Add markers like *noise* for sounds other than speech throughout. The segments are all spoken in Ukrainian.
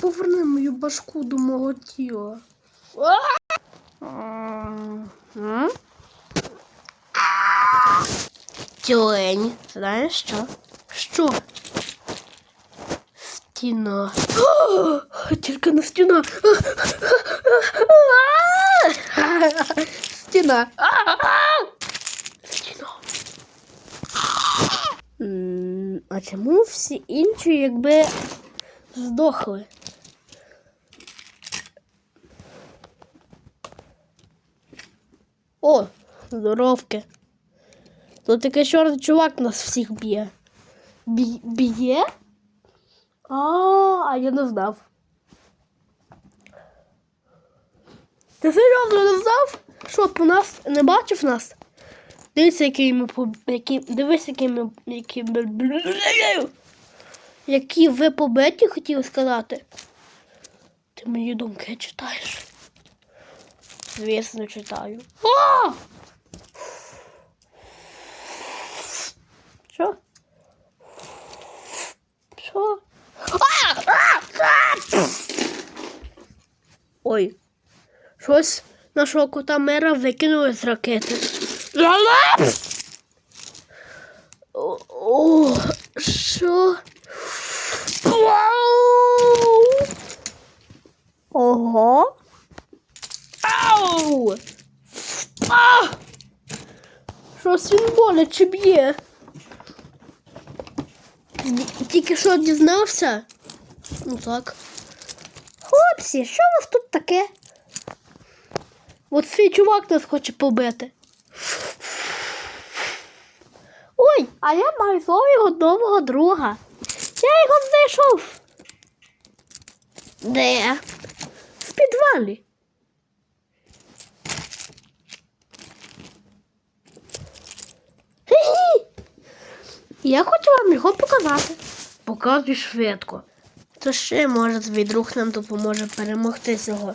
Поверни мою башку до мого тіла. Тюлень. Знаєш що? Що? Стіна. *gasps* Тільки стіна. *laughs* Стіна. Стіна. А чому всі інші якби здохли? О, здоровки. Тут такий чорний чувак нас всіх б'є. Б'є? А, а я не знав. Ти серйозно не знав? Що по нас не бачив нас? Дивись, який ми по які, дивись, які ми які які ви побиті, хотів сказати. Ти мої думки читаєш. Звісно, читаю. А! Що? Що? Ой. Щось нашого кота мера викинули з ракети. О, що? Ого. Ау! А! Щось він боляче б'є. Тільки що дізнався? Ну так. Хлопці, що у вас тут таке? От цей чувак нас хоче побити. Ой, а я маю свого нового друга. Я його знайшов. Де? В підвалі. Хі-хі. Я хочу вам його показати. Показуй швидко. То ще може твій друг нам допоможе перемогти цього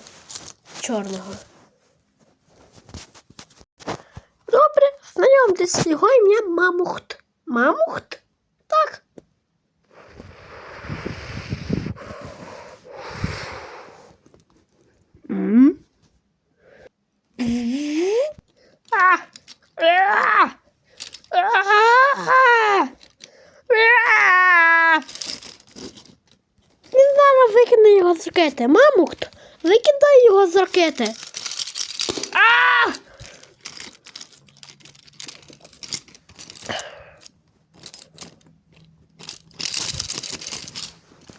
чорного. Добре, знайомтесь, його ім'я Мамухт. Мамухт? Так. А! А! Він зараз викине його з ракети. Мамухт, викидай його з ракети. А!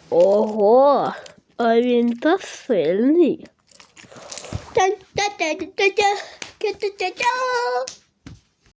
Ого, а він та сильний. Та-та-та-та-та-та, та-та-та-та.